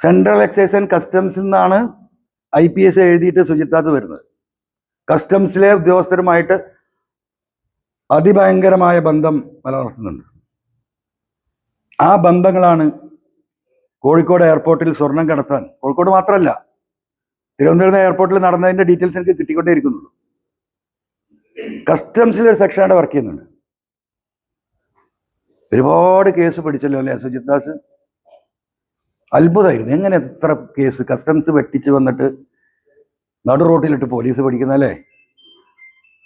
Central excise and കസ്റ്റംസിൽ നിന്നാണ് I P S എഴുതിയിട്ട് ശുചിത്വത്ത് വരുന്നത്. കസ്റ്റംസിലെ ഉദ്യോഗസ്ഥരുമായിട്ട് അതിഭയങ്കരമായ ബന്ധം നിലനിർത്തുന്നുണ്ട് ആ ബന്ധങ്ങളാണ് കോഴിക്കോട് എയർപോർട്ടിൽ സ്വർണം കടത്താൻ കോഴിക്കോട് മാത്രമല്ല തിരുവനന്തപുരം എയർപോർട്ടിൽ നടന്നതിന്റെ ഡീറ്റെയിൽസ് എനിക്ക് കിട്ടിക്കൊണ്ടേയിരിക്കുന്നുള്ളൂ കസ്റ്റംസിൽ ഒരു സെക്ഷൻ അവിടെ വർക്ക് ചെയ്യുന്നുണ്ട്. ഒരുപാട് കേസ് പിടിച്ചല്ലോ അല്ലേ സുജിത് ദാസ് അത്ഭുതമായിരുന്നു എങ്ങനെ എത്ര കേസ് കസ്റ്റംസ് വെട്ടിച്ച് വന്നിട്ട് നടു റോട്ടിലിട്ട് പോലീസ് പഠിക്കുന്നല്ലേ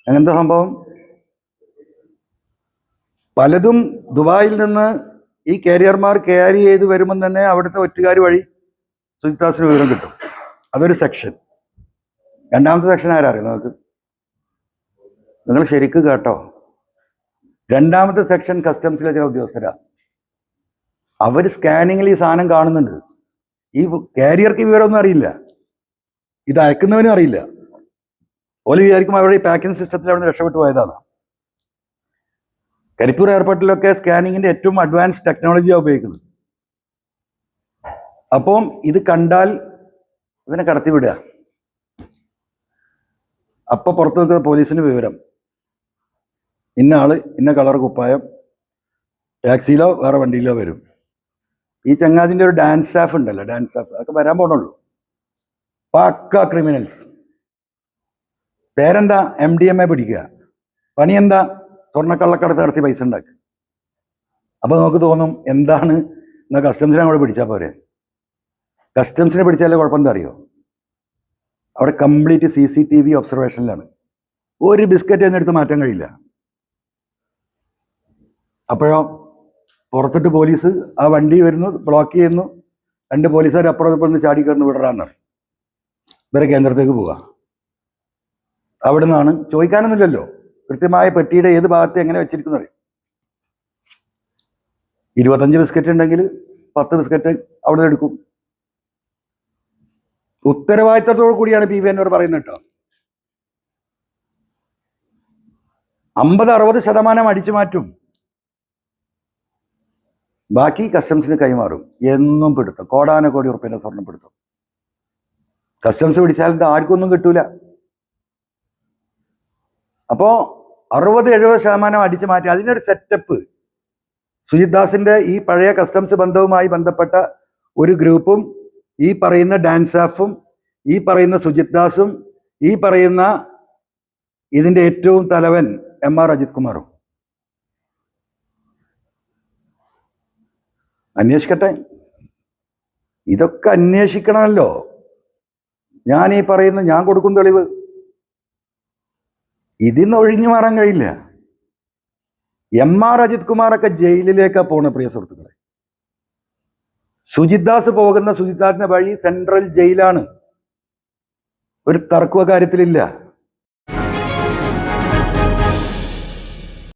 അങ്ങനത്തെ സംഭവം? പലതും ദുബായിൽ നിന്ന് ഈ കാരിയർമാർ ക്യാരി ചെയ്ത് വരുമ്പം തന്നെ അവിടുത്തെ ഒറ്റുകാർ വഴി സുജിത്താസിന് വിവരം കിട്ടും. അതൊരു സെക്ഷൻ രണ്ടാമത്തെ സെക്ഷൻ ആരറിയാം നമുക്ക് നിങ്ങൾ ശരിക്ക് കേട്ടോ. രണ്ടാമത്തെ സെക്ഷൻ കസ്റ്റംസിലെ ചില ഉദ്യോഗസ്ഥരാ. അവർ സ്കാനിങ്ങിൽ ഈ സാധനം കാണുന്നുണ്ട്. ഈ കാരിയർക്ക് വിവരമൊന്നും അറിയില്ല. ഇത് അയക്കുന്നവനും അറിയില്ല. ഓൽ വിചാരിക്കും അവരുടെ ഈ പാക്കിംഗ് സിസ്റ്റത്തിൽ അവിടെ രക്ഷപ്പെട്ടു പോയതാണ് കരിപ്പൂർ എയർപോർട്ടിലൊക്കെ സ്കാനിങ്ങിന്റെ ഏറ്റവും അഡ്വാൻസ് ടെക്നോളജിയാണ് ഉപയോഗിക്കുന്നത്. അപ്പം ഇത് കണ്ടാൽ ഇതിനെ കടത്തിവിടുക അപ്പൊ പുറത്തു നിൽക്കുന്ന പോലീസിന് വിവരം. ഇന്ന ആൾ ഇന്ന കളർ കുപ്പായം ടാക്സിയിലോ വേറെ വണ്ടിയിലോ വരും. ഈ ചങ്ങാതിന്റെ ഒരു ഡാൻസ് സ്റ്റാഫ് ഉണ്ടല്ലോ ഡാൻസ് സ്റ്റാഫ് അതൊക്കെ വരാൻ പോണുള്ളൂ. പക്ക ക്രിമിനൽസ് പേരെന്താ? എം ഡി എം എ പിടിക്കുക. പണി എന്താ സ്വർണക്കള്ളക്കടത്ത് നടത്തി പൈസ ഉണ്ടാക്കുക. അപ്പൊ നമുക്ക് തോന്നും എന്താണ്? എന്നാൽ കസ്റ്റംസിനെ അവിടെ പിടിച്ചാൽ പോരെ? കസ്റ്റംസിനെ പിടിച്ചാലേ കുഴപ്പം എന്താ അറിയോ? അവിടെ complete C C T V ഒബ്സർവേഷനിലാണ് ഒരു ബിസ്ക്കറ്റ് എന്നെടുത്ത് മാറ്റാൻ കഴിയില്ല. അപ്പോഴോ? പുറത്തിട്ട് പോലീസ് ആ വണ്ടി വരുന്നു ബ്ലോക്ക് ചെയ്യുന്നു. രണ്ട് പോലീസുകാർ അപ്പുറം ഇപ്പുറം ചാടി കയറുന്നു വിടറാന്ന് പറയും. ഇവരെ കേന്ദ്രത്തേക്ക് പോവുക അവിടെ നിന്നാണ് ചോദിക്കാനൊന്നുമില്ലല്ലോ. കൃത്യമായ പെട്ടിയുടെ ഏത് ഭാഗത്ത് എങ്ങനെ വെച്ചിരിക്കുന്നു അറിയും. ഇരുപത്തഞ്ച് ബിസ്ക്കറ്റ് ഉണ്ടെങ്കിൽ പത്ത് ബിസ്ക്കറ്റ് അവിടെ നിന്ന് എടുക്കും. ഉത്തരവാദിത്തത്തോടു കൂടിയാണ് പി വി എന്നോട് പറയുന്നത് കേട്ടോ. അമ്പത് അറുപത് ശതമാനം അടിച്ചു മാറ്റും. ബാക്കി കസ്റ്റംസിന് കൈമാറും. എന്നും പിടുത്തം. കോടാന കോടി ഉറപ്പിന്റെ സ്വർണം പിടുത്തം. കസ്റ്റംസ് പിടിച്ചാൽ ഇത് ആർക്കും ഒന്നും കിട്ടൂല. അപ്പോ അറുപത് എഴുപത് ശതമാനം അടിച്ചു മാറ്റി അതിനൊരു സെറ്റപ്പ് സുജിത് ദാസിന്റെ ഈ പഴയ കസ്റ്റംസ് ബന്ധവുമായി ബന്ധപ്പെട്ട ഒരു ഗ്രൂപ്പും ഈ പറയുന്ന ഡാൻസ് ആഫും ഈ പറയുന്ന സുജിത് ദാസും ഈ പറയുന്ന ഇതിന്റെ ഏറ്റവും തലവൻ എം ആർ അജിത് കുമാറും. അന്വേഷിക്കട്ടെ. ഇതൊക്കെ അന്വേഷിക്കണമല്ലോ. ഞാൻ ഈ പറയുന്ന ഞാൻ കൊടുക്കും തെളിവ്. ഇതിന്ന് ഒഴിഞ്ഞു മാറാൻ കഴിയില്ല. എം ആർ അജിത് കുമാറൊക്കെ ജയിലിലേക്കാണ് പോണ പ്രിയ സുഹൃത്തുക്കളെ. സുജിത് ദാസ് പോകുന്ന സുജിത് ദാസിന്റെ വഴി സെൻട്രൽ ജയിലാണ്. ഒരു തർക്കവ കാര്യത്തിലില്ല.